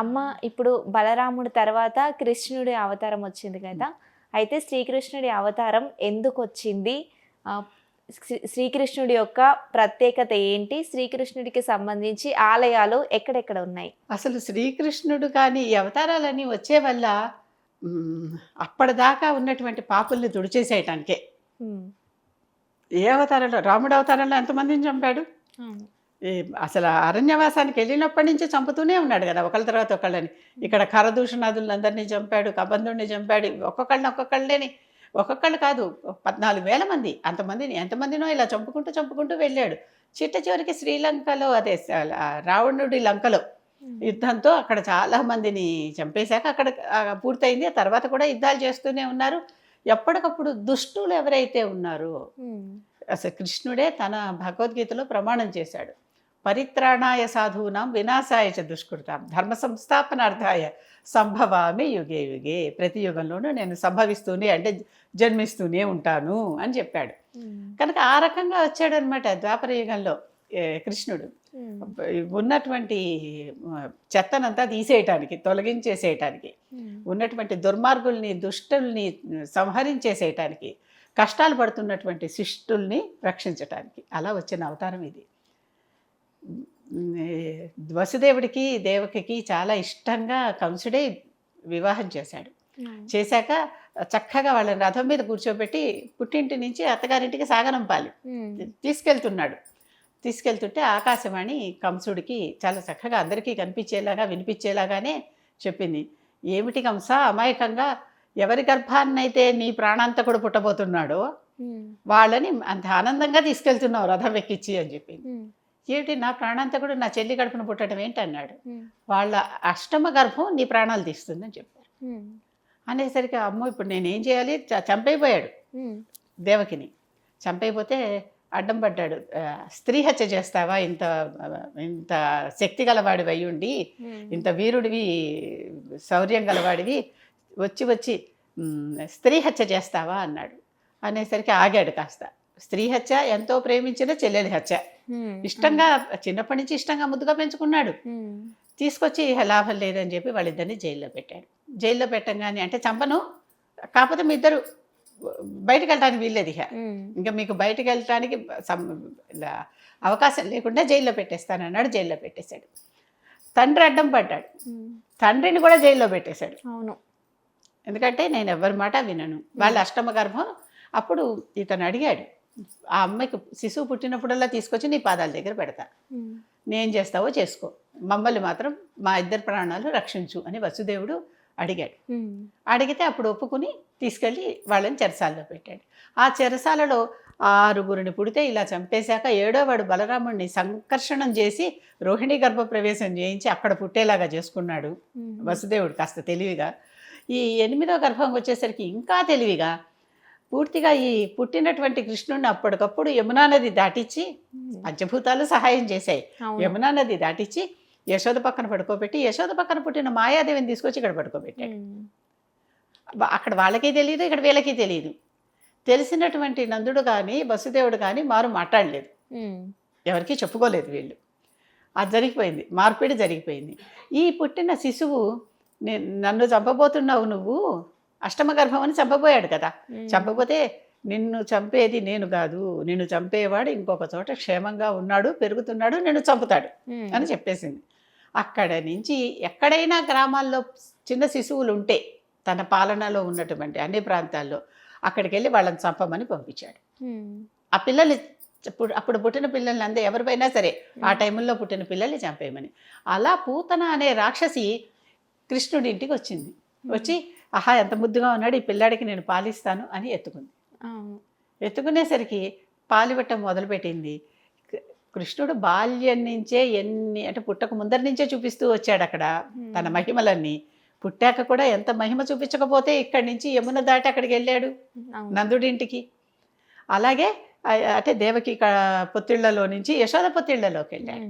అమ్మ ఇప్పుడు బలరాముడి తర్వాత కృష్ణుడి అవతారం వచ్చింది కదా. అయితే శ్రీకృష్ణుడి అవతారం ఎందుకు వచ్చింది శ్రీకృష్ణుడి యొక్క ప్రత్యేకత ఏంటి? శ్రీకృష్ణుడికి సంబంధించి ఆలయాలు ఎక్కడెక్కడ ఉన్నాయి? అసలు శ్రీకృష్ణుడు కానీ ఈ అవతారాలన్నీ వచ్చే వల్ల అప్పటిదాకా ఉన్నటువంటి పాపుల్ని తుడిచేసేయటానికే. ఉమ్. ఏ అవతారంలో? రాముడు అవతారంలో ఎంతమందిని చంపాడు? అసలు అరణ్యవాసానికి వెళ్ళినప్పటి నుంచి చంపుతూనే ఉన్నాడు కదా ఒకళ్ళ తర్వాత ఒకళ్ళని. ఇక్కడ ఖరదూషణాదులందరినీ చంపాడు కబంధుడిని చంపాడు ఒక్కొక్కళ్ళని ఒక్కొక్కళ్ళని. ఒక్కొక్కళ్ళు కాదు పద్నాలుగు వేల మంది అంతమందిని ఎంతమందినో ఇలా చంపుకుంటూ చంపుకుంటూ వెళ్ళాడు. చిట్ట చివరికి శ్రీలంకలో అదే రావణుడి లంకలో యుద్ధంతో అక్కడ చాలా మందిని చంపేశాక అక్కడ పూర్తయింది. ఆ తర్వాత కూడా యుద్ధాలు చేస్తూనే ఉన్నారు. ఎప్పటికప్పుడు దుష్టులు ఎవరైతే ఉన్నారో. అసలు కృష్ణుడే తన భగవద్గీతలో ప్రమాణం చేశాడు. పరిత్రాణాయ సాధూనాం వినాశాయ చ దుష్కృతాం ధర్మ సంస్థాపనార్థాయ సంభవామి యుగే యుగే ప్రతి యుగంలోనూ నేను సంభవిస్తూనే అంటే జన్మిస్తూనే ఉంటాను అని చెప్పాడు. కనుక ఆ రకంగా వచ్చాడనమాట ద్వాపర యుగంలో కృష్ణుడు. ఉన్నటువంటి చెత్తనంతా తీసేయటానికి తొలగించేసేయటానికి. ఉన్నటువంటి దుర్మార్గుల్ని దుష్టుల్ని సంహరించేసేయటానికి కష్టాలు పడుతున్నటువంటి శిష్టుల్ని రక్షించటానికి అలా వచ్చిన అవతారం ఇది వసుదేవుడికి దేవకికి చాలా ఇష్టంగా కంసుడే వివాహం చేశాడు చేశాక చక్కగా వాళ్ళని రథం మీద కూర్చోబెట్టి పుట్టింటి నుంచి అత్తగారింటికి సాగనంపాలి ఉమ్. తీసుకెళ్తున్నాడు తీసుకెళ్తుంటే ఆకాశవాణి కంసుడికి చాలా చక్కగా అందరికీ కనిపించేలాగా వినిపించేలాగానే చెప్పింది ఏమిటి కంస అమాయకంగా ఎవరి గర్భాన్నైతే నీ ప్రాణాంతకుడు పుట్టబోతున్నాడో ఉమ్. వాళ్ళని అంత ఆనందంగా తీసుకెళ్తున్నావు రథం ఎక్కించి అని చెప్పింది. ఏమిటి నా ప్రాణాంతకుడు నా చెల్లి గడుపున పుట్టడం ఏంటి అన్నాడు. వాళ్ళ అష్టమ గర్భం నీ ప్రాణాలు తీస్తుందని చెప్పారు. అనేసరికి అమ్మో ఇప్పుడు నేనేం చేయాలి? చంపైపోయాడు. దేవకిని. చంపైపోతే అడ్డం పడ్డాడు. స్త్రీ హత్య చేస్తావా? ఇంత ఇంత శక్తి గలవాడివి అయ్యుండి. ఇంత వీరుడివి శౌర్యం గలవాడివి వచ్చి వచ్చి "మ్, స్త్రీ హత్య చేస్తావా? అన్నాడు. అనేసరికి ఆగాడు కాస్త. స్త్రీ హత్య ఎంతో ప్రేమించిన చెల్లెలి హత్య. ఇష్టంగా చిన్నప్పటి నుంచి ఇష్టంగా ముద్దుగా పెంచుకున్నాడు. తీసుకొచ్చి "ఇహ లాభం లేదని చెప్పి వాళ్ళిద్దరిని జైల్లో పెట్టాడు. జైల్లో పెట్టంగానే అంటే చంపను కాకపోతే మీ ఇద్దరు బయటకు వెళ్ళడానికి వీల్లేదు ఇక. ఇంకా మీకు బయటకు వెళ్ళటానికి అవకాశం లేకుండా జైల్లో పెట్టేస్తానన్నాడు జైల్లో పెట్టేశాడు. తండ్రి అడ్డం పడ్డాడు. తండ్రిని కూడా జైల్లో పెట్టేశాడు. అవును. ఎందుకంటే నేను ఎవరి మాట వినను. వాళ్ళ అష్టమ గర్భం అప్పుడు ఇతను అడిగాడు. ఆ అమ్మాయికి శిశువు పుట్టినప్పుడల్లా తీసుకొచ్చి నీ పాదాల దగ్గర పెడతా. నేను చేస్తావో చేసుకో మమ్మల్ని మాత్రం మా ఇద్దరు ప్రాణాలు రక్షించు అని వసుదేవుడు అడిగాడు. అడిగితే అప్పుడు ఒప్పుకుని తీసుకెళ్ళి వాళ్ళని చెరసాలలో పెట్టాడు ఆ చెరసాలలో ఆరుగురిని పుడితే ఇలా చంపేశాక ఏడో వాడు బలరాముడిని సంకర్షణం చేసి రోహిణి గర్భ ప్రవేశం చేయించి అక్కడ పుట్టేలాగా చేసుకున్నాడు. వసుదేవుడు కాస్త తెలివిగా ఈ ఎనిమిదో గర్భం వచ్చేసరికి ఇంకా తెలివిగా పూర్తిగా ఈ పుట్టినటువంటి కృష్ణుడిని అప్పటికప్పుడు యమునా నది దాటించి ఉమ్. పంచభూతాలు సహాయం చేశాయి. యమునా నది దాటించి యశోద పక్కన పడుకోబెట్టి యశోద పక్కన పుట్టిన మాయాదేవిని తీసుకొచ్చి ఇక్కడ పడుకోబెట్టాడు. వా- అక్కడ వాళ్ళకి తెలియదు ఇక్కడ వీళ్ళకి తెలియదు తెలిసినటువంటి నందుడు కానీ వసుదేవుడు కానీ మారు మాట్లాడలేదు. ఉమ్. ఎవరికి చెప్పుకోలేదు వీళ్ళు. అది జరిగిపోయింది మార్పిడి జరిగిపోయింది. ఈ పుట్టిన శిశువు నన్ను చంపబోతున్నావు నువ్వు అష్టమ గర్భం అని చంపబోయాడు కదా. చంపకపోతే నిన్ను చంపేది నేను కాదు నిన్ను చంపేవాడు ఇంకొక చోట క్షేమంగా ఉన్నాడు పెరుగుతున్నాడు నిన్ను చంపుతాడు. అని చెప్పేసింది. అక్కడ నుంచి ఎక్కడైనా గ్రామాల్లో చిన్న శిశువులు ఉంటే తన పాలనలో ఉన్నటువంటి అన్ని ప్రాంతాల్లో అక్కడికి వెళ్ళి వాళ్ళని చంపమని పంపించాడు. ఆ పిల్లల్ని అప్పుడు అప్పుడు పుట్టిన పిల్లల్ని అందే ఎవరిపైనా సరే ఆ టైంలో పుట్టిన పిల్లల్ని చంపేయమని. అలా పూతన అనే రాక్షసి కృష్ణుడి ఇంటికి వచ్చింది. వచ్చి ఆహా ఎంత ముద్దుగా ఉన్నాడు ఈ పిల్లాడికి నేను పాలిస్తాను అని ఎత్తుకుంది. ఎత్తుకునేసరికి పాలివట్టం మొదలుపెట్టింది. కృష్ణుడు బాల్యం నుంచే ఎన్ని అంటే పుట్టక ముందరి నుంచే చూపిస్తూ వచ్చాడు అక్కడ తన మహిమలన్నీ. పుట్టాక కూడా ఎంత మహిమ చూపించకపోతే ఇక్కడి నుంచి యమున దాటి అక్కడికి వెళ్ళాడు నందుడింటికి. అలాగే అంటే దేవకి పొత్తిళ్ళలో నుంచి యశోద పొత్తిళ్ళలోకి వెళ్ళాడు.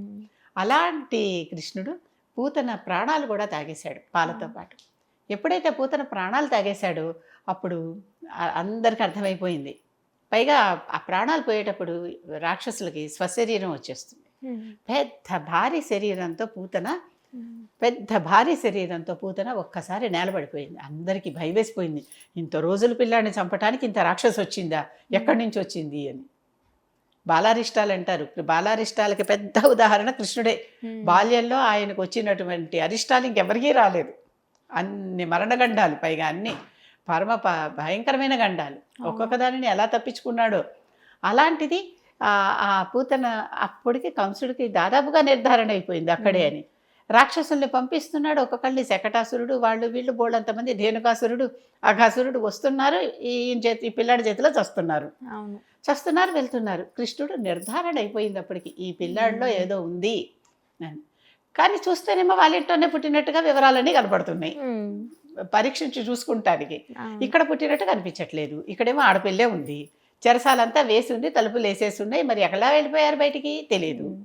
అలాంటి కృష్ణుడు పూతన ప్రాణాలు కూడా తాగేశాడు పాలతో పాటు. ఎప్పుడైతే పూతన ప్రాణాలు తాగేశాడో అప్పుడు అందరికీ అర్థమైపోయింది. పైగా ఆ ప్రాణాలు పోయేటప్పుడు రాక్షసులకి స్వశరీరం వచ్చేస్తుంది. పెద్ద భారీ శరీరంతో పూతన పెద్ద భారీ శరీరంతో పూతన ఒక్కసారి నేలబడిపోయింది. అందరికీ భయవేసిపోయింది. ఇంత రోజులు పిల్లాడిని చంపటానికి ఇంత రాక్షసు వచ్చిందా? ఎక్కడి నుంచి వచ్చింది అని. బాలారిష్టాలు అంటారు. బాలారిష్టాలకి పెద్ద ఉదాహరణ కృష్ణుడే. బాల్యంలో ఆయనకు వచ్చినటువంటి అరిష్టాలు ఇంకెవరికీ రాలేదు. అన్ని మరణగండాలు పైగా అన్ని పరమ భయంకరమైన గండాలు. ఒక్కొక్క దానిని ఎలా తప్పించుకున్నాడో. అలాంటిది ఆ పూతన అప్పటికి కంసుడికి దాదాపుగా నిర్ధారణ అయిపోయింది అక్కడే అని. రాక్షసుల్ని పంపిస్తున్నాడు ఒక్కొక్కళ్ళని శకటాసురుడు వాళ్ళు వీళ్ళు బోళ్ళంతమంది ధేనుకాసురుడు అఘాసురుడు వస్తున్నారు ఈ చేతి ఈ పిల్లాడి చేతిలో చస్తున్నారు. అవును. చస్తున్నారు వెళ్తున్నారు. కృష్ణుడు నిర్ధారణ అయిపోయింది అప్పటికి. ఈ పిల్లాడిలో ఏదో ఉంది అని. కానీ చూస్తేనేమో వాళ్ళ ఇంట్లోనే పుట్టినట్టుగా వివరాలన్నీ కనపడుతున్నాయి. పరీక్షించి చూసుకుంటానికి. ఇక్కడ పుట్టినట్టు కనిపించట్లేదు ఇక్కడేమో ఆడపిల్లే ఉంది. చెరసాలంతా వేసి ఉంది తలుపులు వేసేసి ఉన్నాయి. మరి ఎక్కడా వెళ్ళిపోయారు బయటికి? తెలియదు.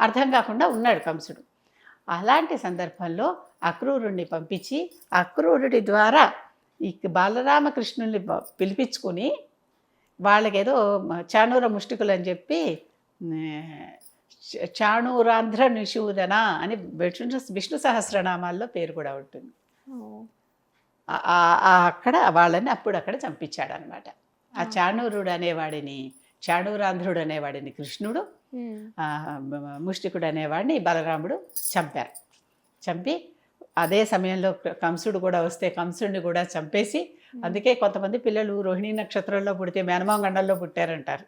అర్థం కాకుండా ఉన్నాడు కంసుడు. అలాంటి సందర్భంలో అక్రూరుణ్ణి పంపించి అక్రూరుడి ద్వారా ఈ బాలరామకృష్ణుల్ని ప- పిలిపించుకుని వాళ్ళకేదో చాణూర ముష్టికులు అని చెప్పి చాణూరాంధ్ర నిషూదన అని విష్ణు విష్ణు సహస్రనామాల్లో పేరు కూడా ఉంటుంది. అక్కడ వాళ్ళని అప్పుడు అక్కడ చంపించాడు అనమాట ఆ. చాణూరుడు అనేవాడిని చాణూరాంధ్రుడు అనేవాడిని కృష్ణుడు ముష్టికుడు అనేవాడిని బలరాముడు చంపారు. చంపి అదే సమయంలో కంసుడు కూడా వస్తే కంసుడిని కూడా చంపేసి అందుకే కొంతమంది పిల్లలు రోహిణీ నక్షత్రంలో పుడితే మేనమామ గండల్లో పుట్టారంటారు.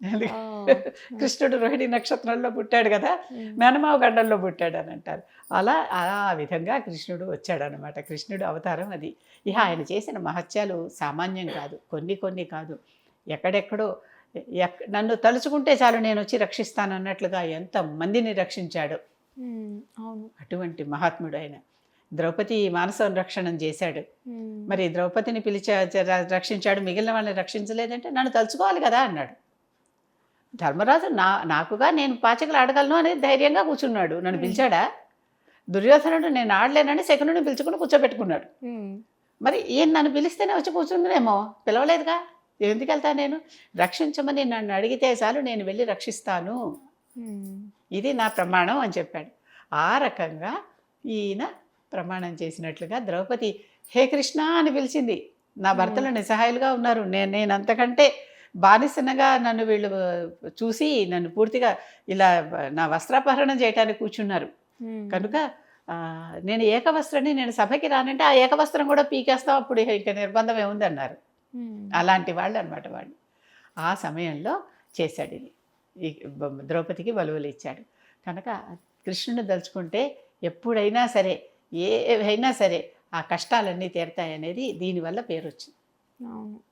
కృష్ణుడు రోహిణీ నక్షత్రంలో పుట్టాడు కదా. మేనమావ గండంలో పుట్టాడు అని అంటారు. అలా ఆ విధంగా కృష్ణుడు వచ్చాడనమాట కృష్ణుడు అవతారం అది. ఇక ఆయన చేసిన మహత్యాలు సామాన్యం కాదు. కొన్ని కొన్ని కాదు. ఎక్కడెక్కడో ఎక్ నన్ను తలుచుకుంటే చాలు నేను వచ్చి రక్షిస్తాను అన్నట్లుగా ఎంత మందిని రక్షించాడు. అటువంటి మహాత్ముడు ఆయన. ద్రౌపది మానస రక్షణం చేశాడు. మరి ద్రౌపదిని పిలిచా రక్షించాడు. మిగిలిన వాళ్ళని రక్షించలేదంటే నన్ను తలుచుకోవాలి కదా అన్నాడు. ధర్మరాజు నా నాకుగా నేను పాచకులు ఆడగలను అని ధైర్యంగా కూర్చున్నాడు. నన్ను. పిలిచాడా? దుర్యోధనుడు నేను ఆడలేనని శకునుని పిలుచుకుని కూర్చోబెట్టుకున్నాడు. మరి ఈయన నన్ను పిలిస్తేనే వచ్చి కూర్చుందినేమో పిలవలేదుగా? ఎందుకు వెళ్తా నేను? రక్షించమని నన్ను అడిగితే చాలు నేను వెళ్ళి రక్షిస్తాను. ఇది నా ప్రమాణం అని చెప్పాడు. ఆ రకంగా ఈయన ప్రమాణం చేసినట్లుగా ద్రౌపది హే కృష్ణ అని పిలిచింది. నా భర్తలు నిస్సహాయులుగా ఉన్నారు. నేను నేను అంతకంటే బానిసనగా నన్ను వీళ్ళు చూసి నన్ను పూర్తిగా ఇలా నా వస్త్రాపహరణం చేయడానికి కూర్చున్నారు. కనుక నేను ఏకవస్త్రాన్ని నేను సభకి రానంటే ఆ ఏకవస్త్రం కూడా పీకేస్తాం అప్పుడు ఇక నిర్బంధం ఏముంది అన్నారు ఉమ్. అలాంటి వాళ్ళు అనమాట వాళ్ళు. ఆ సమయంలో చేశాడు ఇది. ఈ ద్రౌపదికి బలువలు ఇచ్చాడు. కనుక కృష్ణుని దలుచుకుంటే ఎప్పుడైనా సరే ఏవైనా సరే ఆ కష్టాలన్నీ తీరతాయనేది దీనివల్ల పేరు వచ్చింది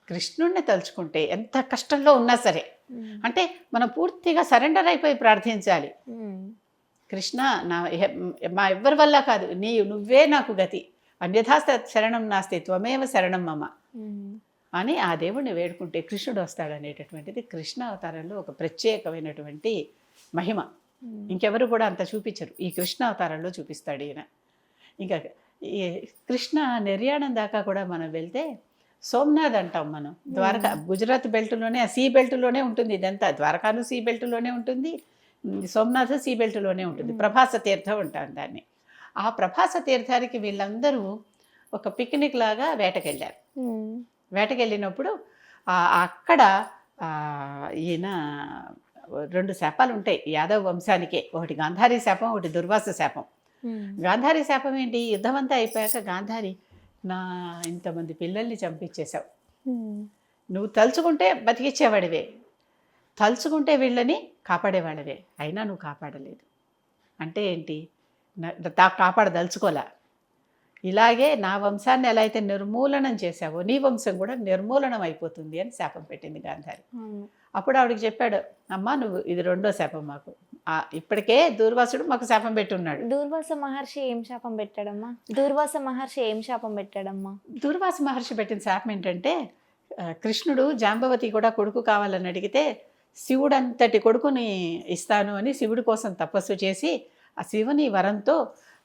కృష్ణుణ్ణి తలుచుకుంటే ఎంత కష్టంలో ఉన్నా సరే. అంటే మనం పూర్తిగా సరెండర్ అయిపోయి ప్రార్థించాలి. కృష్ణ నా మా ఎవ్వరి వల్ల కాదు నీ నువ్వే నాకు గతి అన్యథా శరణం నాస్తి త్వమేవ శరణం మమ. అని ఆ దేవుణ్ణి వేడుకుంటే కృష్ణుడు వస్తాడనేటటువంటిది కృష్ణ అవతారంలో ఒక ప్రత్యేకమైనటువంటి మహిమ. ఇంకెవరు కూడా అంత చూపించరు ఈ కృష్ణ అవతారంలో చూపిస్తాడు ఈయన ఇంకా ఈ కృష్ణ నిర్యాణం దాకా కూడా మనం వెళ్తే సోమనాథ్ అంటాం మనం. ద్వారకా గుజరాత్ బెల్ట్లోనే ఆ సీ బెల్ట్లోనే ఉంటుంది ఇదంతా. ద్వారకాను సీ బెల్ట్లోనే ఉంటుంది సోమనాథ్ సీ బెల్ట్లోనే ఉంటుంది. ప్రభాస తీర్థం అంటాం దాన్ని. ఆ ప్రభాస తీర్థానికి వీళ్ళందరూ ఒక పిక్నిక్ లాగా వేటకెళ్ళారు. ఉమ్. వేటకెళ్ళినప్పుడు అక్కడ ఈయన రెండు శాపాలు ఉంటాయి. యాదవ్ వంశానికే. ఒకటి గాంధారి శాపం ఒకటి దుర్వాస శాపం. గాంధారి శాపం ఏంటి? యుద్ధం అంతా అయిపోయాక గాంధారి నా ఇంతమంది పిల్లల్ని చంపించేశావు. నువ్వు తలుచుకుంటే బతికిచ్చేవాడివే. తలుచుకుంటే వీళ్ళని కాపాడేవాడివే. అయినా నువ్వు కాపాడలేదు. అంటే ఏంటి? కాపాడదలుచుకోలే. ఇలాగే నా వంశాన్ని ఎలా అయితే నిర్మూలనం చేశావో నీ వంశం కూడా నిర్మూలనం అయిపోతుంది అని శాపం పెట్టింది గాంధారి. అప్పుడు ఆవిడకి చెప్పాడు అమ్మా నువ్వు ఇది రెండో శాపం మాకు. ఇప్పటికే దూర్వాసుడు మాకు శాపం పెట్టున్నాడు. దూర్వాస మహర్షి ఏం శాపం పెట్టాడమ్మా? దూర్వాస మహర్షి ఏం శాపం పెట్టాడమ్మా? దూర్వాస మహర్షి పెట్టిన శాపం ఏంటంటే కృష్ణుడు జాంబవతి కూడా కొడుకు కావాలని అడిగితే శివుడంతటి కొడుకుని ఇస్తాను అని శివుడి కోసం తపస్సు చేసి ఆ శివుని వరంతో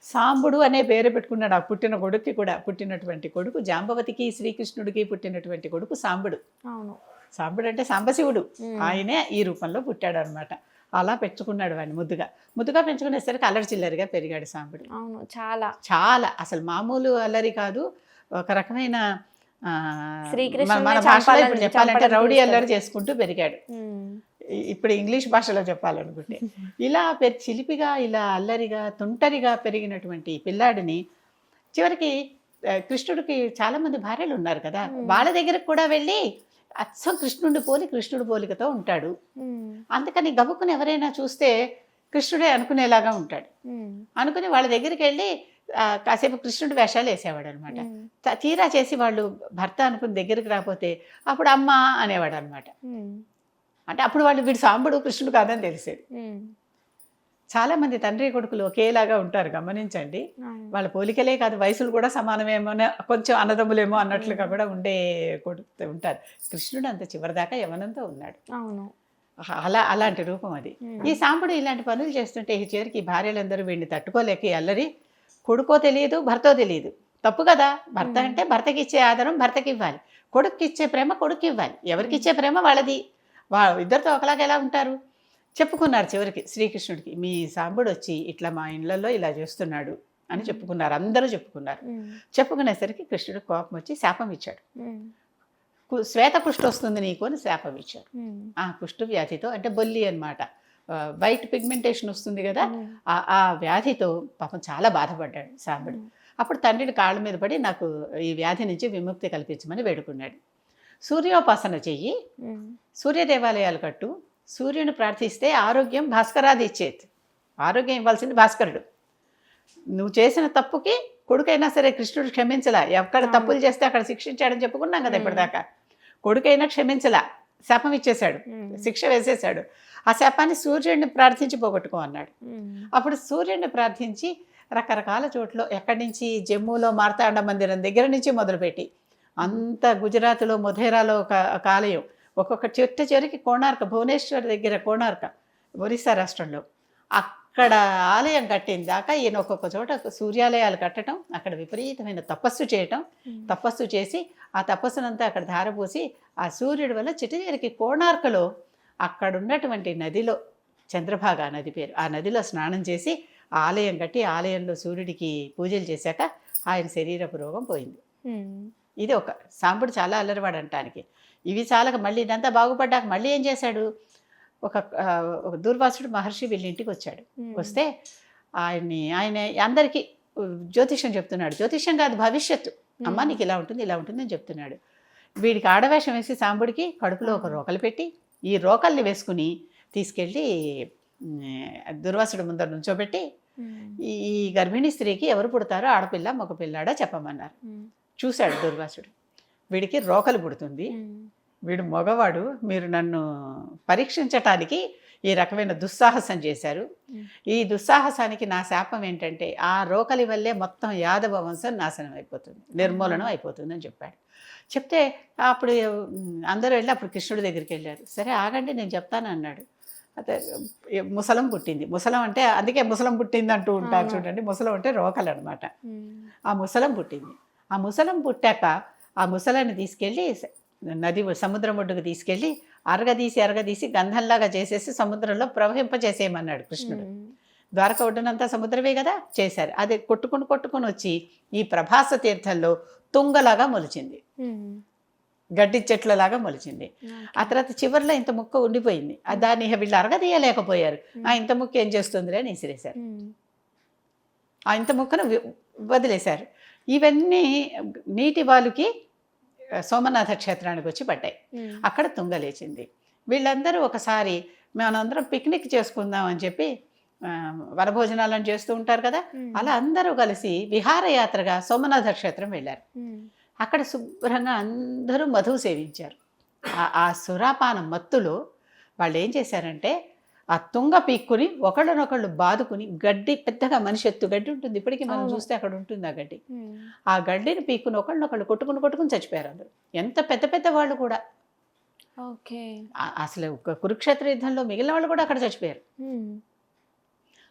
సాంబుడు అనే పేరు పెట్టుకున్నాడు ఆ పుట్టిన కొడుక్కి కూడా పుట్టినటువంటి కొడుకు జాంబవతికి శ్రీకృష్ణుడికి పుట్టినటువంటి కొడుకు సాంబుడు. అవును. సాంబుడు అంటే సాంబశివుడు. ఆయనే ఈ రూపంలో పుట్టాడు అనమాట అలా పెంచుకున్నాడు వాడిని ముద్దుగా. ముద్దుగా పెంచుకునేసరికి అల్లరి చిల్లరిగా పెరిగాడు సాంబుడు. అవును చాలా. చాలా. అసలు మామూలు అల్లరి కాదు. ఒక రకమైన మన- భాషలో ఇప్పుడు చెప్పాలంటే రౌడీ. అల్లరి చేసుకుంటూ పెరిగాడు. ఇప్పుడు ఇంగ్లీష్ భాషలో చెప్పాలనుకుంటే ఇలా చిలిపిగా ఇలా అల్లరిగా తుంటరిగా పెరిగినటువంటి పిల్లాడిని చివరికి కృష్ణుడికి చాలా మంది భార్యలు ఉన్నారు కదా. వాళ్ళ దగ్గరకు కూడా వెళ్ళి అచ్చం కృష్ణుడి పోలి కృష్ణుడి పోలికతో ఉంటాడు. అందుకని గబుక్కుని ఎవరైనా చూస్తే కృష్ణుడే అనుకునేలాగా ఉంటాడు. అనుకుని వాళ్ళ దగ్గరికి వెళ్ళి కాసేపు కృష్ణుడి వేషాలు వేసేవాడు అనమాట. తీరా చేసి వాళ్ళు భర్త అనుకుని దగ్గరికి రాకపోతే అప్పుడు అమ్మ అనేవాడు అనమాట. అంటే అప్పుడు వాళ్ళు వీడు సాంబుడు కృష్ణుడు కాదని తెలిసేది. ఉమ్. చాలా మంది తండ్రి కొడుకులు ఒకేలాగా ఉంటారు గమనించండి. వాళ్ళ పోలికలే కాదు వయసులు కూడా సమానమేమో కొంచెం అన్నదమ్ములేమో అన్నట్లుగా కూడా ఉండే కొడుకు ఉంటారు. కృష్ణుడు అంత చివరిదాకా యవనంతో ఉన్నాడు. అవును. అలా అలాంటి రూపం అది. ఈ సాంబుడు ఇలాంటి పనులు చేస్తుంటే ఈ చివరికి ఈ భార్యలందరూ వీడిని తట్టుకోలేక అల్లరి కొడుకో తెలియదు భర్తో తెలియదు. తప్పు కదా? భర్త. అంటే భర్తకి ఇచ్చే ఆధారం భర్తకి ఇవ్వాలి కొడుక్కి ఇచ్చే ప్రేమ కొడుక్కి ఇవ్వాలి ఎవరికి ఇచ్చే ప్రేమ వాళ్ళది? వా ఇద్దరితో ఒకలాగా ఎలా ఉంటారు? చెప్పుకున్నారు చివరికి శ్రీకృష్ణుడికి మీ సాంబుడు వచ్చి ఇట్లా మా ఇళ్ళల్లో ఇలా చేస్తున్నాడు అని. చెప్పుకున్నారు అందరూ చెప్పుకున్నారు. చెప్పుకునేసరికి కృష్ణుడు కోపం వచ్చి శాపం ఇచ్చాడు. శ్వేత కుష్టి వస్తుంది నీకు అని శాపం ఇచ్చాడు. ఆ కుష్టు వ్యాధితో అంటే బొల్లి అనమాట వైట్ పిగ్మెంటేషన్ వస్తుంది కదా ఆ వ్యాధితో పాపం చాలా బాధపడ్డాడు సాంబడు. అప్పుడు తండ్రిని కాళ్ళ మీద పడి నాకు ఈ వ్యాధి నుంచి విముక్తి కల్పించమని వేడుకున్నాడు. సూర్యోపాసన చెయ్యి. సూర్య దేవాలయాలు కట్టు సూర్యుని ప్రార్థిస్తే ఆరోగ్యం భాస్కరాది ఇచ్చేది ఆరోగ్యం ఇవ్వాల్సింది భాస్కరుడు నువ్వు చేసిన తప్పుకి కొడుకైనా సరే కృష్ణుడు క్షమించలా ఎక్కడ. తప్పులు చేస్తే అక్కడ శిక్షించాడని చెప్పుకున్నాం కదా. ఇప్పటిదాకా కొడుకైనా క్షమించలా శాపం ఇచ్చేశాడు. శిక్ష వేసేశాడు ఆ శాపాన్ని సూర్యుడిని ప్రార్థించి పోగొట్టుకో అన్నాడు. అప్పుడు సూర్యుడిని ప్రార్థించి రకరకాల చోట్ల ఎక్కడి నుంచి జమ్మూలో మార్తాండ మందిరం దగ్గర నుంచి మొదలుపెట్టి అంత గుజరాత్లో మొధేరాలో ఒక ఆలయం ఒక్కొక్క చెట్టు చివరికి కోణార్క భువనేశ్వర్ దగ్గర కోణార్క ఒరిస్సా రాష్ట్రంలో అక్కడ ఆలయం కట్టిన దాకా ఈయన ఒక్కొక్క చోట సూర్యాలయాలు కట్టడం అక్కడ విపరీతమైన తపస్సు చేయటం. తపస్సు చేసి ఆ తపస్సునంతా అక్కడ ధారపోసి ఆ సూర్యుడి వల్ల చిట్ట చివరికి కోణార్కలో అక్కడ ఉన్నటువంటి నదిలో చంద్రభాగ నది పేరు ఆ నదిలో స్నానం చేసి ఆలయం కట్టి ఆలయంలో సూర్యుడికి పూజలు చేశాక ఆయన శరీరపు రోగం పోయింది. ఇది ఒక సాంబుడు చాలా అల్లరివాడు అంటానికి ఇవి చాలక మళ్ళీ ఇదంతా బాగుపడ్డాక మళ్ళీ ఏం చేశాడు? ఒక దూర్వాసుడు మహర్షి వీళ్ళ ఇంటికి వచ్చాడు. వస్తే ఆయన్ని ఆయన అందరికీ జ్యోతిష్యం చెప్తున్నాడు. జ్యోతిష్యం కాదు భవిష్యత్తు. అమ్మ నీకు ఇలా ఉంటుంది ఇలా ఉంటుంది అని చెప్తున్నాడు. వీడికి ఆడవేషం వేసి సాంబుడికి కడుపులో ఒక రోకలు పెట్టి ఈ రోకల్ని వేసుకుని తీసుకెళ్ళి దుర్వాసుడు ముందర నుంచోబెట్టి. ఈ గర్భిణీ స్త్రీకి ఎవరు పుడతారో ఆడపిల్ల మగ పిల్లాడా చెప్పమన్నారు. చూశాడు దుర్వాసుడు. వీడికి రోకలు పుడుతుంది. వీడు మగవాడు మీరు నన్ను పరీక్షించటానికి ఈ రకమైన దుస్సాహసం చేశారు. ఈ దుస్సాహసానికి నా శాపం ఏంటంటే ఆ రోకలి వల్లే మొత్తం యాదవ వంశం నాశనం అయిపోతుంది నిర్మూలనం అయిపోతుంది అని చెప్పాడు. చెప్తే అప్పుడు అందరూ వెళ్ళి అప్పుడు కృష్ణుడి దగ్గరికి వెళ్ళారు. సరే ఆగండి నేను చెప్తాను అన్నాడు. అదే ముసలం పుట్టింది. ముసలం అంటే అందుకే ముసలం పుట్టింది అంటూ ఉంటారు. చూడండి ముసలం అంటే రోకలు అనమాట. ఆ ముసలం పుట్టింది. ఆ ముసలం పుట్టాక ఆ ముసలాన్ని తీసుకెళ్ళి నది సముద్రం ఒడ్డుకు తీసుకెళ్ళి అరగదీసి అరగదీసి గంధంలాగా చేసేసి సముద్రంలో ప్రవహింపజేసేయమన్నాడు కృష్ణుడు. ద్వారక ఒడ్డునంతా సముద్రమే కదా చేశారు. అది కొట్టుకుని కొట్టుకుని వచ్చి ఈ ప్రభాస తీర్థంలో తుంగలాగా మొలిచింది. గడ్డి చెట్లలాగా మొలిచింది. ఆ తర్వాత చివరిలో ఇంత ముక్క ఉండిపోయింది. దాన్ని వీళ్ళు అరగదీయలేకపోయారు ఆ ఇంత ముక్క ఏం చేస్తుందిలే అని విసిరేశారు. ఆ ఇంత ముక్కను వదిలేశారు. ఇవన్నీ నీటి వాలుకి సోమనాథ క్షేత్రానికి వచ్చి పడ్డాయి. అక్కడ తుంగ లేచింది వీళ్ళందరూ ఒకసారి మనందరం పిక్నిక్ చేసుకుందాం అని చెప్పి వనభోజనాలను చేస్తూ ఉంటారు కదా. అలా అందరూ కలిసి విహారయాత్రగా సోమనాథ క్షేత్రం వెళ్ళారు. అక్కడ శుభ్రంగా అందరూ మధువు సేవించారు ఆ సురాపాన మత్తులో వాళ్ళు ఏం చేశారంటే ఆ తుంగ పీక్కుని ఒకళ్ళనొకళ్ళు బాదుకుని గడ్డి పెద్దగా మనిషి ఎత్తు గడ్డి ఉంటుంది. ఇప్పటికీ మనం. చూస్తే అక్కడ ఉంటుంది ఆ గడ్డి. ఆ గడ్డిని పీక్కుని ఒకళ్ళనొకళ్ళు కొట్టుకుని కొట్టుకుని చచ్చిపోయారు అందరూ. ఎంత పెద్ద పెద్ద వాళ్ళు కూడా. ఓకే. అసలు కురుక్షేత్ర యుద్ధంలో మిగిలిన వాళ్ళు కూడా అక్కడ చచ్చిపోయారు.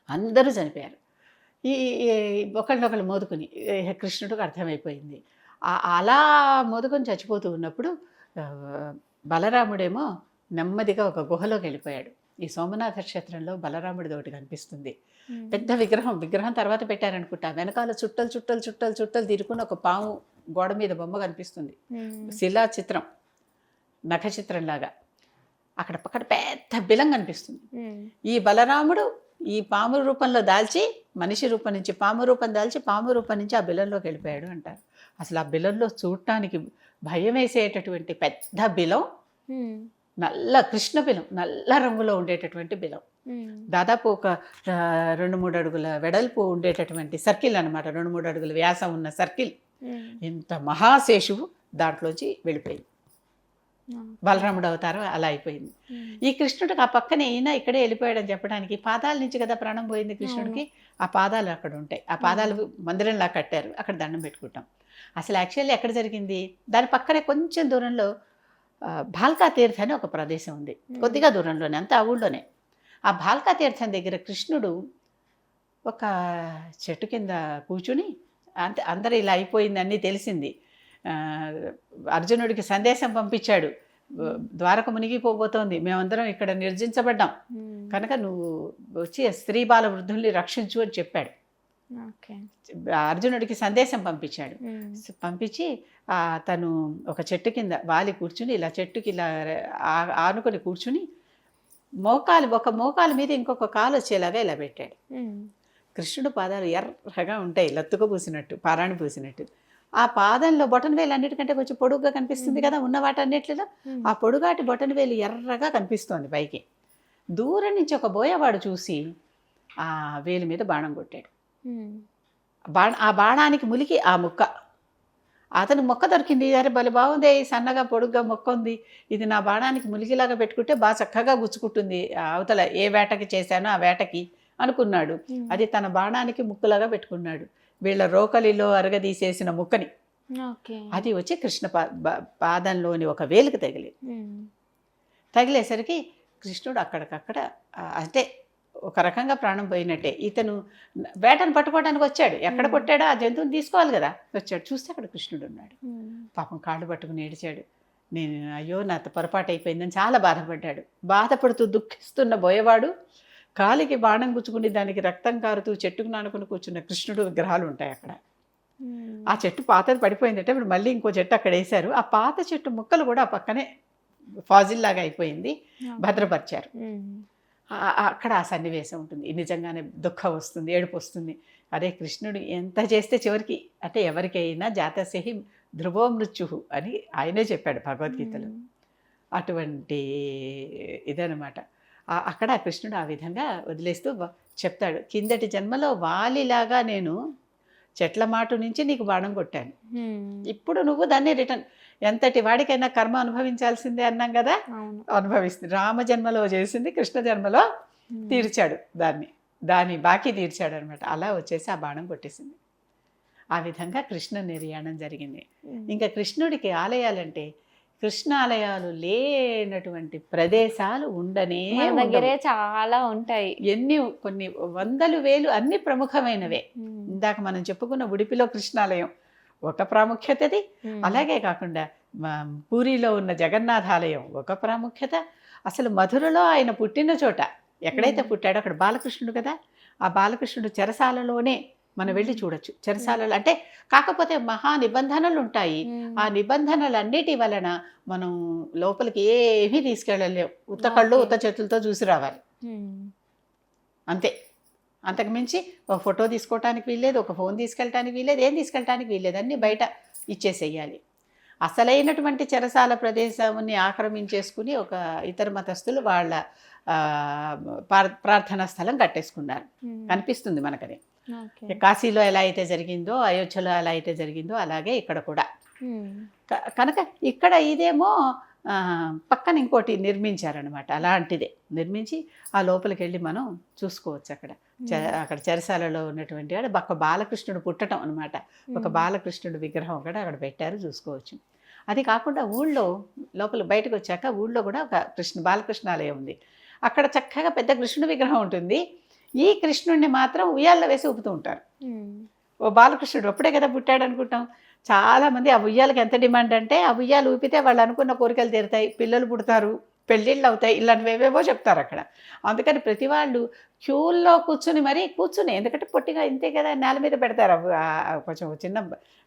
అందరూ చనిపోయారు. ఈ ఒకళ్ళనొకళ్ళు మోదుకుని కృష్ణుడికి అర్థమైపోయింది. అలా మోదుకొని చచ్చిపోతూ ఉన్నప్పుడు బలరాముడేమో నెమ్మదిగా ఒక గుహలోకి వెళ్ళిపోయాడు. ఈ సోమనాథ క్షేత్రంలో బలరాముడిది ఒకటి కనిపిస్తుంది. పెద్ద విగ్రహం విగ్రహం తర్వాత పెట్టారనుకుంటా వెనకాల చుట్టలు చుట్టలు చుట్టలు చుట్టలు తిరుకుని ఒక పాము గోడ మీద బొమ్మ కనిపిస్తుంది. శిలా చిత్రం నఖ చిత్రం లాగా అక్కడ పక్కన పెద్ద బిలం కనిపిస్తుంది. ఈ బలరాముడు ఈ పాము రూపంలో దాల్చి మనిషి రూపం నుంచి పాము రూపం దాల్చి పాము రూపం నుంచి ఆ బిలంలోకి వెళ్ళిపోయాడు అంటారు అసలు ఆ బిలంలో చూడటానికి భయం వేసేటటువంటి పెద్ద బిలం. నల్ల కృష్ణ బిలం నల్ల రంగులో ఉండేటటువంటి బిలం. దాదాపు ఒక రెండు మూడు అడుగుల వెడల్పు ఉండేటటువంటి సర్కిల్ అన్నమాట. రెండు మూడు అడుగుల వ్యాసం ఉన్న సర్కిల్. ఇంత మహాశేషువు దాంట్లోంచి వెళ్ళిపోయింది. బలరాముడు అవతారం అలా అయిపోయింది. ఈ కృష్ణుడికి ఆ పక్కనే ఈయన ఇక్కడే వెళ్ళిపోయాడని చెప్పడానికి పాదాల నుంచి కదా ప్రాణం పోయింది కృష్ణుడికి? ఆ పాదాలు అక్కడ ఉంటాయి. ఆ పాదాలు మందిరంలా కట్టారు. అక్కడ దండం పెట్టుకుంటాం. అసలు యాక్చువల్లీ ఎక్కడ జరిగింది? దాని పక్కనే కొంచెం దూరంలో భాల్కా తీర్థ అని ఒక ప్రదేశం ఉంది. కొద్దిగా దూరంలోనే అంత ఆ ఊళ్ళోనే. ఆ భాల్కా తీర్థం దగ్గర కృష్ణుడు ఒక చెట్టు కింద కూర్చుని అంత అందరూ ఇలా అయిపోయింది అన్నీ తెలిసింది. అర్జునుడికి సందేశం పంపించాడు. ద్వారక మునిగిపోబోతోంది మేమందరం ఇక్కడ నిర్జించబడ్డాం. కనుక నువ్వు వచ్చి స్త్రీ బాల వృద్ధుల్ని రక్షించు అని చెప్పాడు. అర్జునుడికి సందేశం పంపించాడు. పంపించి తను ఒక చెట్టు కింద వాలి కూర్చుని ఇలా చెట్టుకి ఇలా ఆనుకొని కూర్చుని మోకాలు ఒక మోకాలు మీద ఇంకొక కాలు వచ్చేలాగా ఇలా పెట్టాడు. కృష్ణుడు పాదాలు ఎర్రగా ఉంటాయి లత్తుక పూసినట్టు పారాణి పూసినట్టు ఆ పాదంలో బొటన వేలు అన్నిటికంటే కొంచెం పొడుగ్గా కనిపిస్తుంది కదా ఉన్న వాటన్నిటిలో. ఆ పొడుగాటి బొటన వేలు ఎర్రగా కనిపిస్తోంది పైకి దూరం నుంచి ఒక బోయవాడు చూసి ఆ వేలు మీద బాణం కొట్టాడు. బాణ ఆ బాణానికి ములికి ఆ ముక్క అతను మొక్క దొరికింది. అరే భలే బాగుంది. ఈ సన్నగా పొడుగ్గా మొక్క ఉంది ఇది నా బాణానికి ములిగిలాగా పెట్టుకుంటే బాగా చక్కగా గుచ్చుకుంటుంది. అవతల ఏ వేటకి చేశానో ఆ వేటకి అనుకున్నాడు. అది తన బాణానికి ముక్కులాగా పెట్టుకున్నాడు. వీళ్ళ రోకలిలో అరగదీసేసిన ముక్కని. అది వచ్చి కృష్ణ పాదంలోని ఒక వేలుకి తగిలింది. ఉమ్. తగిలేసరికి కృష్ణుడు అక్కడికక్కడ అంటే ఒక రకంగా ప్రాణం పోయినట్టే. ఇతను వేటను పట్టుకోవడానికి వచ్చాడు. ఎక్కడ. కొట్టాడో ఆ జంతువుని తీసుకోవాలి కదా. వచ్చాడు. చూస్తే అక్కడ కృష్ణుడు ఉన్నాడు. పాపం కాళ్ళు పట్టుకుని ఏడిచాడు. నేను అయ్యో నా పొరపాటు అయిపోయిందని చాలా బాధపడ్డాడు. బాధపడుతూ దుఃఖిస్తున్న బోయవాడు కాలికి బాణం గుచ్చుకుని దానికి రక్తం కారుతూ చెట్టుకు నానుకుని కూర్చున్న కృష్ణుడు విగ్రహాలు ఉంటాయి అక్కడ. ఆ చెట్టు పాతది పడిపోయిందంటే ఇప్పుడు మళ్ళీ ఇంకో చెట్టు అక్కడ వేశారు. ఆ పాత చెట్టు ముక్కలు కూడా ఆ పక్కనే ఫాజిల్ లాగా అయిపోయింది భద్రపరిచారు. అక్కడ ఆ సన్నివేశం ఉంటుంది. నిజంగానే దుఃఖం వస్తుంది ఏడుపు వస్తుంది. అరే కృష్ణుడు ఎంత చేస్తే చివరికి అంటే ఎవరికైనా జాతసేహి ధ్రువో మృత్యు అని ఆయనే చెప్పాడు భగవద్గీతలో. అటువంటి ఇదనమాట అక్కడ కృష్ణుడు ఆ విధంగా వదిలేస్తూ చెప్తాడు. కిందటి జన్మలో వాలిలాగా నేను చెట్ల మాటు నుంచి నీకు బాణం కొట్టాను. ఇప్పుడు నువ్వు దాన్ని రిటర్న్ ఎంతటి వాడికైనా కర్మ అనుభవించాల్సిందే అన్నాం కదా? అనుభవిస్తుంది. రామ జన్మలో చేసింది కృష్ణ జన్మలో. తీర్చాడు దాన్ని. దాని బాకీ తీర్చాడు అనమాట అలా వచ్చేసి ఆ బాణం కొట్టేసింది. ఆ విధంగా కృష్ణ నిర్యాణం జరిగింది. ఇంకా కృష్ణుడికి ఆలయాలంటే కృష్ణ ఆలయాలు లేనటువంటి ప్రదేశాలు ఉండనే. దగ్గరే చాలా ఉంటాయి. ఎన్ని కొన్ని వందలు వేలు అన్ని ప్రముఖమైనవే. ఇందాక మనం చెప్పుకున్న ఉడిపిలో కృష్ణాలయం. ఒక ప్రాముఖ్యతది. అలాగే కాకుండా పూరిలో ఉన్న జగన్నాథాలయం ఒక ప్రాముఖ్యత అసలు మధురలో ఆయన పుట్టిన చోట ఎక్కడైతే. పుట్టాడో అక్కడ బాలకృష్ణుడు కదా ఆ బాలకృష్ణుడు చెరసాలలోనే మనం వెళ్ళి చూడొచ్చు చెరసాలలో అంటే కాకపోతే మహా నిబంధనలు ఉంటాయి. ఆ నిబంధనలన్నిటి వలన మనం లోపలికి ఏమీ తీసుకెళ్ళలేవు ఉత్త కళ్ళు. ఉత్త చేతులతో చూసి రావాలి. అంతే అంతకుమించి ఒక ఫోటో తీసుకోవటానికి వీల్లేదు ఒక ఫోన్ తీసుకెళ్ళటానికి వీల్లేదు ఏం తీసుకెళ్ళటానికి వీల్లేదు అన్నీ బయట ఇచ్చేసేయాలి. అసలైనటువంటి చెరసాల ప్రదేశాన్ని ఆక్రమించేసుకుని ఒక ఇతర మతస్థులు వాళ్ళ ప్రార్థనా స్థలం కట్టేసుకున్నారు. కనిపిస్తుంది మనకది. కాశీలో ఎలా అయితే జరిగిందో అయోధ్యలో ఎలా అయితే జరిగిందో అలాగే ఇక్కడ కూడా. కనుక ఇక్కడ ఇదేమో పక్కన ఇంకోటి నిర్మించారనమాట అలాంటిదే. నిర్మించి ఆ లోపలికి వెళ్ళి మనం చూసుకోవచ్చు అక్కడ. అక్కడ చెరసాలలో ఉన్నటువంటి వాడు ఒక బాలకృష్ణుడు పుట్టడం అనమాట ఒక. బాలకృష్ణుడు విగ్రహం కూడా అక్కడ పెట్టారు చూసుకోవచ్చు. అది కాకుండా ఊళ్ళో లోపల బయటకు వచ్చాక ఊళ్ళో కూడా ఒక కృష్ణ బాలకృష్ణ ఆలయం ఉంది. అక్కడ చక్కగా పెద్ద కృష్ణుడి విగ్రహం ఉంటుంది. ఈ కృష్ణుడిని మాత్రం ఉయ్యాల్లో వేసి ఊపుతూ ఉంటారు. ఓ బాలకృష్ణుడు అప్పుడే కదా పుట్టాడు అనుకుంటాం. చాలా మంది ఆ ఉయ్యాలకి ఎంత డిమాండ్ అంటే ఆ ఉయ్యాలు ఊపితే వాళ్ళు అనుకున్న కోరికలు తీరుతాయి పిల్లలు పుడతారు పెళ్ళిళ్ళు అవుతాయి ఇలాంటివి ఏవేవో చెప్తారు అక్కడ. అందుకని ప్రతి వాళ్ళు క్యూల్లో కూర్చుని మరీ కూర్చుని ఎందుకంటే పొట్టిగా ఇంతే కదా నేల మీద పెడతారు కొంచెం చిన్న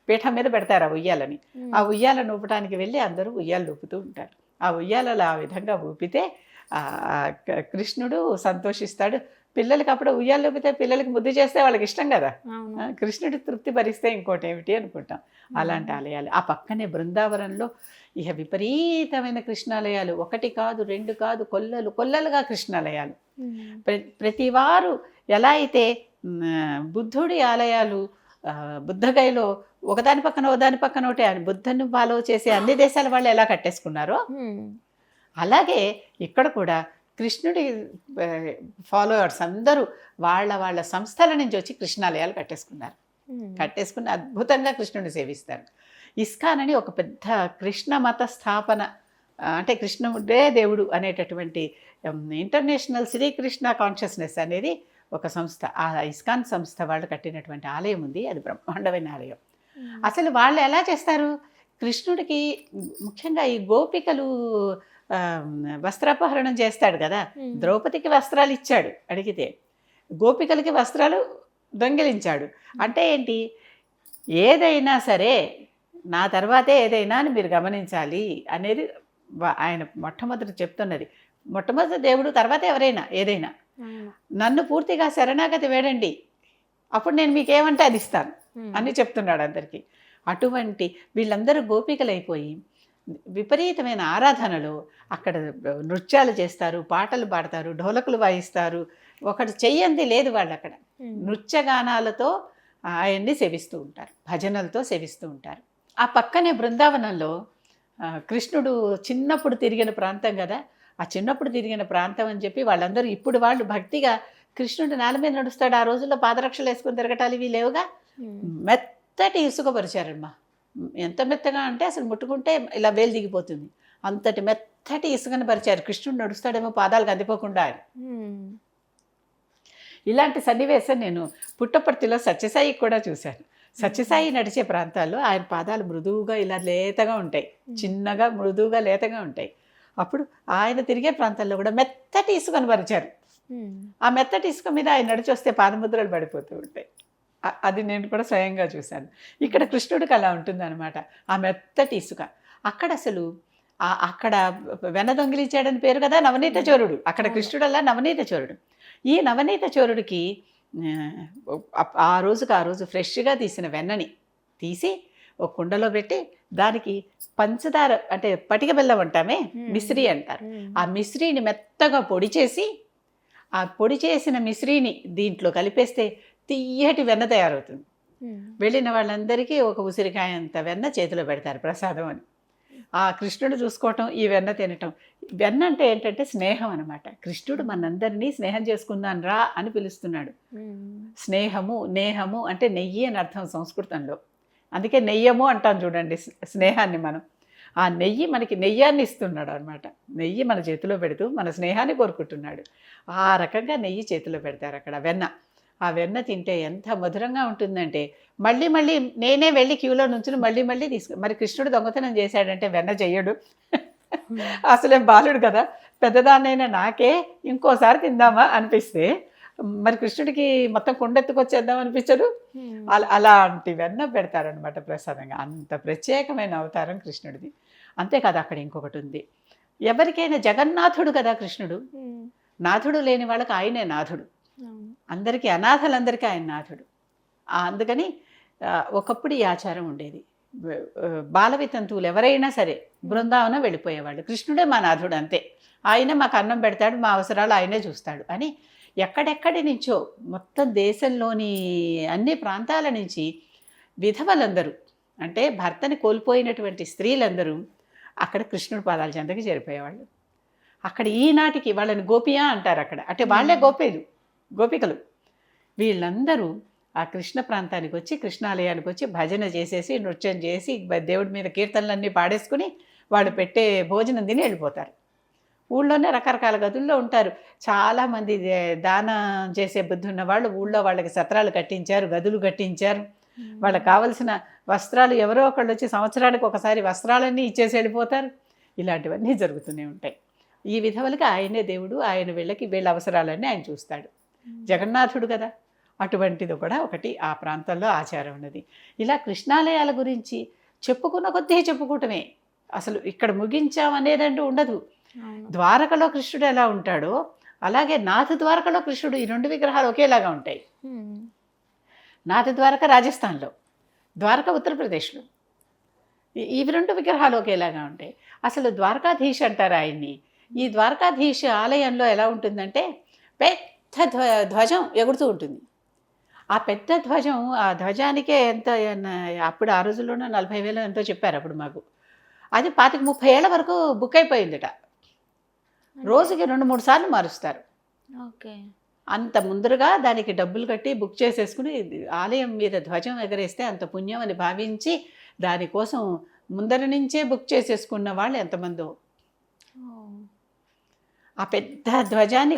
పీఠం మీద పెడతారు ఆ ఉయ్యాలని. ఆ ఉయ్యాలను ఊపడానికి వెళ్ళి అందరూ ఉయ్యాలు ఊపుతూ ఉంటారు. ఆ ఉయ్యాలలో ఆ విధంగా ఊపితే కృష్ణుడు సంతోషిస్తాడు. పిల్లలకి అప్పుడు ఉయ్యాలు ఊపితే పిల్లలకి బుద్ధి చేస్తే వాళ్ళకి ఇష్టం కదా. కృష్ణుడి తృప్తి భరిస్తే ఇంకోటి ఏమిటి అనుకుంటాం. అలాంటి ఆలయాలు. ఆ పక్కనే బృందావనంలో ఇక విపరీతమైన కృష్ణాలయాలు. ఒకటి కాదు రెండు కాదు కొల్లలు కొల్లలుగా కృష్ణాలయాలు. ఉమ్. ప్ర ప్రతి వారు ఎలా అయితే బుద్ధుడి ఆలయాలు బుద్ధగయలో ఒకదాని పక్కన ఒకదాని పక్కన ఒకటి బుద్ధను ఫాలో చేసే అన్ని దేశాల వాళ్ళు ఎలా కట్టేసుకున్నారో. అలాగే ఇక్కడ కూడా కృష్ణుడి ఫాలోవర్స్ అందరూ వాళ్ళ వాళ్ళ సంస్థల నుంచి వచ్చి కృష్ణాలయాలు కట్టేసుకున్నారు ఉమ్. కట్టేసుకుని అద్భుతంగా కృష్ణుడిని సేవిస్తారు ఇస్కాన్ అని ఒక పెద్ద కృష్ణ మత స్థాపన అంటే కృష్ణుడే దేవుడు అనేటటువంటి ఇంటర్నేషనల్ శ్రీకృష్ణ కాన్షియస్నెస్ అనేది ఒక సంస్థ ఆ ఇస్కాన్ సంస్థ వాళ్ళు కట్టినటువంటి ఆలయం ఉంది అది బ్రహ్మాండమైన ఆలయం ఉమ్. అసలు వాళ్ళు ఎలా చేస్తారు కృష్ణుడికి ముఖ్యంగా ఈ గోపికలు వస్త్రాపహరణం చేస్తాడు కదా. ద్రౌపదికి వస్త్రాలు ఇచ్చాడు అడిగితే. గోపికలకి వస్త్రాలు దొంగిలించాడు. అంటే ఏంటి? ఏదైనా సరే నా తర్వాతే ఏదైనా అని మీరు గమనించాలి అనేది ఆయన మొట్టమొదటి చెప్తున్నది. మొట్టమొదటి దేవుడు తర్వాత ఎవరైనా ఏదైనా. నన్ను పూర్తిగా శరణాగతి వేడండి. అప్పుడు నేను మీకు ఏమంటే అది ఇస్తాను. అని చెప్తున్నాడు అందరికీ. అటువంటి వీళ్ళందరూ గోపికలైపోయి విపరీతమైన ఆరాధనలో. అక్కడ నృత్యాలు చేస్తారు పాటలు పాడతారు ఢోలకులు వాయిస్తారు. ఒకటి చెయ్యంది లేదు వాళ్ళు అక్కడ. నృత్యగానాలతో ఆయన్ని సేవిస్తూ ఉంటారు భజనలతో సేవిస్తూ ఉంటారు. ఆ పక్కనే బృందావనంలో కృష్ణుడు చిన్నప్పుడు తిరిగిన ప్రాంతం కదా. ఆ చిన్నప్పుడు తిరిగిన ప్రాంతం అని చెప్పి వాళ్ళందరూ ఇప్పుడు వాళ్ళు భక్తిగా కృష్ణుడు నేల మీద నడుస్తాడు ఆ రోజుల్లో పాదరక్షలు వేసుకుని తిరగటాలు ఇవి లేవుగా. మెత్తటి ఇసుక పరిచారమ్మా. ఎంత మెత్తగా అంటే అసలు ముట్టుకుంటే ఇలా వేలు దిగిపోతుంది. అంతటి మెత్తటి ఇసుకని పరిచారు. కృష్ణుడు నడుస్తాడేమో పాదాలకు అందిపోకుండా. ఇలాంటి సన్నివేశం నేను పుట్టపర్తిలో సత్యసాయి కూడా చూశాను. సత్యసాయి నడిచే ప్రాంతాల్లో ఆయన పాదాలు మృదువుగా ఇలా లేతగా ఉంటాయి. చిన్నగా మృదువుగా లేతగా ఉంటాయి. అప్పుడు ఆయన తిరిగే ప్రాంతాల్లో కూడా మెత్తటి ఇసుకను పరిచారు. ఆ మెత్తటి ఇసుక మీద ఆయన నడిచి వస్తే పాదముద్రలు పడిపోతూ ఉంటాయి. అది నేను కూడా స్వయంగా చూశాను. ఇక్కడ కృష్ణుడికి అలా ఉంటుందన్నమాట. ఆ మెత్తటి ఇసుక. అక్కడ అసలు అక్కడ వెన దొంగిలించాడని పేరు కదా నవనీత చోరుడు. అక్కడ కృష్ణుడు అలా నవనీత చోరుడు. ఈ నవనీత చోరుడికి ఆ, రోజుకి ఆ రోజు ఫ్రెష్గా తీసిన వెన్నని తీసి ఒక కుండలో పెట్టి దానికి పంచదార అంటే పటిక బెల్లం అంటామే. మిశ్రీ అంటారు. ఆ మిశ్రీని మెత్తగా పొడి చేసి ఆ పొడి చేసిన మిశ్రీని దీంట్లో కలిపేస్తే తీయటి వెన్న తయారవుతుంది. ఉమ్. వెళ్ళిన వాళ్ళందరికీ ఒక ఉసిరికాయ అంత వెన్న చేతిలో పెడతారు ప్రసాదం అని. ఆ కృష్ణుడు చూసుకోవటం ఈ వెన్న తినటం. వెన్న అంటే ఏంటంటే స్నేహం అనమాట కృష్ణుడు మనందరినీ స్నేహం చేసుకుందాం రా అని పిలుస్తున్నాడు. ఉమ్. స్నేహము నేహము అంటే నెయ్యి అని అర్థం సంస్కృతంలో. అందుకే నెయ్యము అంటాం చూడండి స్నేహాన్ని మనం. ఆ నెయ్యి మనకి నెయ్యాన్ని ఇస్తున్నాడు అనమాట నెయ్యి మన చేతిలో పెడుతూ మన స్నేహాన్ని కోరుకుంటున్నాడు. ఆ రకంగా నెయ్యి చేతిలో పెడతారు అక్కడ వెన్న. ఆ వెన్న తింటే ఎంత మధురంగా ఉంటుందంటే మళ్ళీ మళ్ళీ నేనే వెళ్ళి క్యూలో నుంచుని మళ్ళీ మళ్ళీ తీసుకు మరి కృష్ణుడు దొంగతనం చేశాడంటే వెన్న చెయ్యడు. అసలే బాలుడు కదా? పెద్దదాన్నైనా నాకే ఇంకోసారి తిందామా అనిపిస్తే మరి కృష్ణుడికి మొత్తం కొండెత్తుకొచ్చేద్దాం అనిపించదు. అలా అలాంటి వెన్న పెడతారనమాట ప్రసాదంగా. అంత ప్రత్యేకమైన అవతారం కృష్ణుడిది. అంతేకాదు అక్కడ ఇంకొకటి ఉంది. ఎవరికైనా జగన్నాథుడు కదా కృష్ణుడు. నాథుడు లేని వాళ్ళకి ఆయనే నాథుడు. అందరికీ అనాథలందరికీ ఆయన నాథుడు. అందుకని ఒకప్పుడు ఈ ఆచారం ఉండేది. బ- ఆ, బాల వితంతువులు ఎవరైనా సరే బృందావనం వెళ్ళిపోయేవాళ్ళు. కృష్ణుడే మా నాథుడు అంతే. ఆయన మాకు అన్నం పెడతాడు మా అవసరాలు ఆయనే చూస్తాడు. అని ఎక్కడెక్కడి నుంచో మొత్తం దేశంలోని అన్ని ప్రాంతాల నుంచి విధవలందరూ అంటే భర్తని కోల్పోయినటువంటి స్త్రీలందరూ అక్కడ కృష్ణుడి పాదాల చెంతకి చేరిపోయేవాళ్ళు. అక్కడ ఈనాటికి వాళ్ళని గోపియా అంటారు అక్కడ. అంటే వాళ్ళే గోపేలు. గోపికలు. వీళ్ళందరూ ఆ కృష్ణ ప్రాంతానికి వచ్చి కృష్ణాలయానికి వచ్చి భజన చేసేసి నృత్యం చేసి దేవుడి మీద కీర్తనలన్నీ పాడేసుకుని వాళ్ళు పెట్టే భోజనం తిని వెళ్ళిపోతారు. ఊళ్ళోనే రకరకాల గదుల్లో ఉంటారు. చాలామంది దానం చేసే బుద్ధి ఉన్న వాళ్ళు ఊళ్ళో వాళ్ళకి సత్రాలు కట్టించారు గదులు కట్టించారు. వాళ్ళకి కావలసిన వస్త్రాలు ఎవరో ఒకళ్ళు వచ్చి సంవత్సరానికి ఒకసారి వస్త్రాలన్నీ ఇచ్చేసి వెళ్ళిపోతారు. ఇలాంటివన్నీ జరుగుతూనే ఉంటాయి. ఈ విధములుగా ఆయనే దేవుడు ఆయన వీళ్ళకి వీళ్ళ అవసరాలన్నీ ఆయన చూస్తాడు. జగన్నాథుడు కదా? అటువంటిది కూడా ఒకటి ఆ ప్రాంతంలో ఆచారం ఉన్నది. ఇలా కృష్ణాలయాల గురించి చెప్పుకున్న కొద్దీ చెప్పుకోవటమే. అసలు ఇక్కడ ముగించాం అనేదంటూ ఉండదు. ద్వారకలో కృష్ణుడు ఎలా ఉంటాడో అలాగే నాథ ద్వారకలో కృష్ణుడు ఈ రెండు విగ్రహాలు ఒకేలాగా ఉంటాయి. ఉమ్. నాథ ద్వారక రాజస్థాన్లో ద్వారక ఉత్తరప్రదేశ్లో. ఈ- ఇవి రెండు విగ్రహాలు ఒకేలాగా ఉంటాయి. అసలు ద్వారకాధీశ్ అంటారు ఆయన్ని. ఈ ద్వారకాధీశ్ ఆలయంలో ఎలా ఉంటుందంటే పెద్ద ధ్వ ధ్వజం ఎగురుతూ ఉంటుంది. ఆ పెద్ద ధ్వజం ఆ ధ్వజానికే ఎంత అప్పుడు ఆ రోజుల్లోనే నలభై వేలు ఎంతో చెప్పారు అప్పుడు మాకు. అది పాతిక ముప్పై ఏళ్ళ వరకు బుక్ అయిపోయిందిట. రోజుకి రెండు మూడు సార్లు మారుస్తారు. ఓకే. అంత ముందరగా దానికి డబ్బులు కట్టి బుక్ చేసేసుకుని ఆలయం మీద ధ్వజం ఎగరేస్తే అంత పుణ్యం అని భావించి దానికోసం ముందర నుంచే బుక్ చేసేసుకున్న వాళ్ళు ఎంతమందో. ఆ పెద్ద ధ్వజాన్ని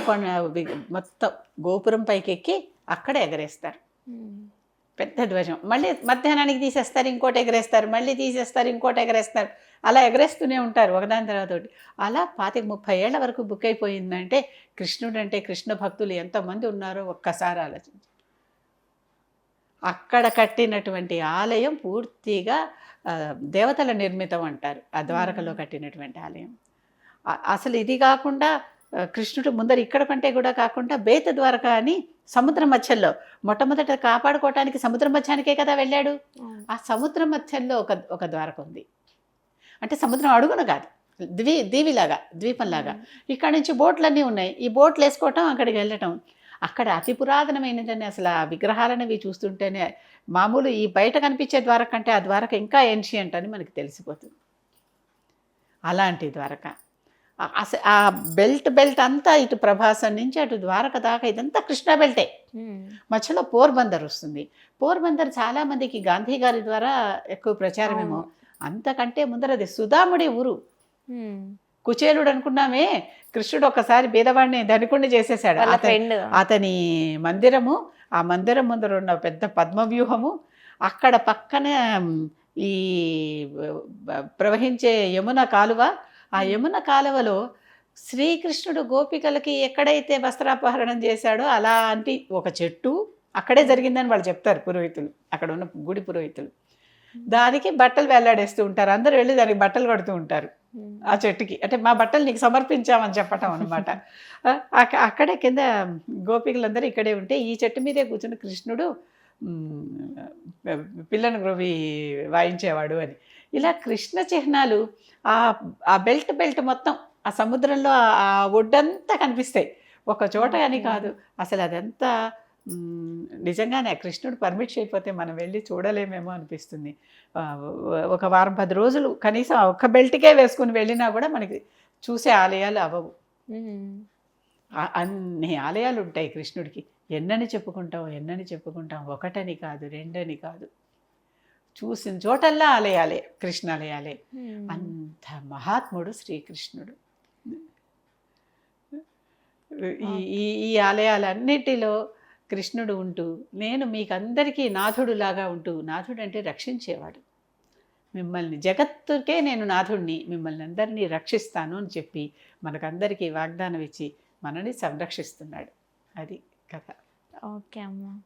మొత్తం గోపురం పైకి ఎక్కి అక్కడే ఎగరేస్తారు. పెద్ద ధ్వజం. మళ్ళీ మధ్యాహ్నానికి తీసేస్తారు ఇంకోటి ఎగరేస్తారు మళ్ళీ తీసేస్తారు ఇంకోటి ఎగరేస్తారు. అలా ఎగరేస్తూనే ఉంటారు ఒకదాని తర్వాత ఒకటి. అలా పాతిక ముప్పై ఏళ్ళ వరకు బుక్ అయిపోయిందంటే కృష్ణుడు అంటే కృష్ణ భక్తులు ఎంతమంది ఉన్నారో ఒక్కసారి ఆలోచించి అక్కడ కట్టినటువంటి ఆలయం పూర్తిగా దేవతల నిర్మితం అంటారు. ఆ ద్వారకలో కట్టినటువంటి ఆలయం. అసలు ఇది కాకుండా కృష్ణుడు ముందర ఇక్కడ కంటే కూడా కాకుండా బేత ద్వారక అని సముద్ర మధ్యలో మొట్టమొదట కాపాడుకోవటానికి సముద్ర మధ్యానికే కదా వెళ్ళాడు. ఆ సముద్ర మధ్యంలో ఒక ఒక ద్వారక ఉంది. అంటే సముద్రం అడుగున కాదు ద్వీ దీవిలాగా ద్వీపంలాగా. ఇక్కడ నుంచి బోట్లన్నీ ఉన్నాయి. ఈ బోట్లు వేసుకోవటం అక్కడికి వెళ్ళటం. అక్కడ అతి పురాతనమైనదని అసలు ఆ విగ్రహాలను అవి చూస్తుంటేనే మామూలు ఈ బయట కనిపించే ద్వారక కంటే ఆ ద్వారక ఇంకా ఏన్షియంట్ అని మనకి తెలిసిపోతుంది. అలాంటి ద్వారక. ఆ- అస- ఆ బెల్ట్ బెల్ట్ అంతా ఇటు ప్రభాసం నుంచి అటు ద్వారక దాకా ఇదంతా కృష్ణా బెల్టే. మధ్యలో పోర్బందర్ వస్తుంది. పోర్బందర్ చాలా మందికి గాంధీ గారి ద్వారా ఎక్కువ ప్రచారమేమో. అంతకంటే ముందర అది సుధాముడి ఊరు. కుచేలుడు అనుకున్నామే కృష్ణుడు ఒకసారి బీదవాడిని ధనికుణ్ణి చేసేసాడు అతని మందిరము ఆ మందిరం ముందర ఉన్న పెద్ద పద్మవ్యూహము అక్కడ పక్కన ఈ ప్రవహించే యమున కాలువ ఆ యమున కాలువలో శ్రీకృష్ణుడు గోపికలకి ఎక్కడైతే వస్త్రాపహరణం చేశాడో అలాంటి ఒక చెట్టు అక్కడే జరిగిందని వాళ్ళు చెప్తారు పురోహితులు. అక్కడ ఉన్న గుడి పురోహితులు. దానికి బట్టలు వేలాడేస్తూ ఉంటారు. అందరూ వెళ్ళి దానికి బట్టలు కడుతూ ఉంటారు. ఆ చెట్టుకి. అంటే మా బట్టలు నీకు సమర్పించామని చెప్పటం అనమాట అక్కడే కింద గోపికలందరూ ఇక్కడే ఉంటే ఈ చెట్టు మీదే కూర్చుని కృష్ణుడు పిల్లను గ్రోవి వాయించేవాడు అని. ఇలా కృష్ణ చిహ్నాలు ఆ ఆ బెల్ట్ బెల్ట్ మొత్తం ఆ సముద్రంలో ఆ- ఒడ్డంతా కనిపిస్తాయి. ఒక చోట అని కాదు. అసలు అదంతా నిజంగానే కృష్ణుడు పర్మిట్ చేయకపోతే మనం వెళ్ళి చూడలేమేమో అనిపిస్తుంది. ఒక వారం పది రోజులు కనీసం ఒక్క బెల్ట్కే వేసుకుని వెళ్ళినా కూడా మనకి చూసే ఆలయాలు అవ్వవు. అన్ని ఆలయాలు ఉంటాయి కృష్ణుడికి. ఎన్నని చెప్పుకుంటాం ఎన్నని చెప్పుకుంటాం. ఒకటని కాదు రెండని కాదు. చూసిన చోటల్లా ఆలయాలే కృష్ణాలయాలే. అంత మహాత్ముడు శ్రీకృష్ణుడు. ఈ ఈ ఈ ఆలయాలన్నిటిలో కృష్ణుడు ఉంటూ నేను మీకందరికీ నాథుడులాగా ఉంటూ నాథుడు అంటే రక్షించేవాడు. మిమ్మల్ని జగత్తుకే నేను నాథుడిని మిమ్మల్ని అందరినీ రక్షిస్తాను అని చెప్పి మనకందరికీ వాగ్దానం ఇచ్చి మనని సంరక్షిస్తున్నాడు. అది కథ. ఓకే అమ్మా.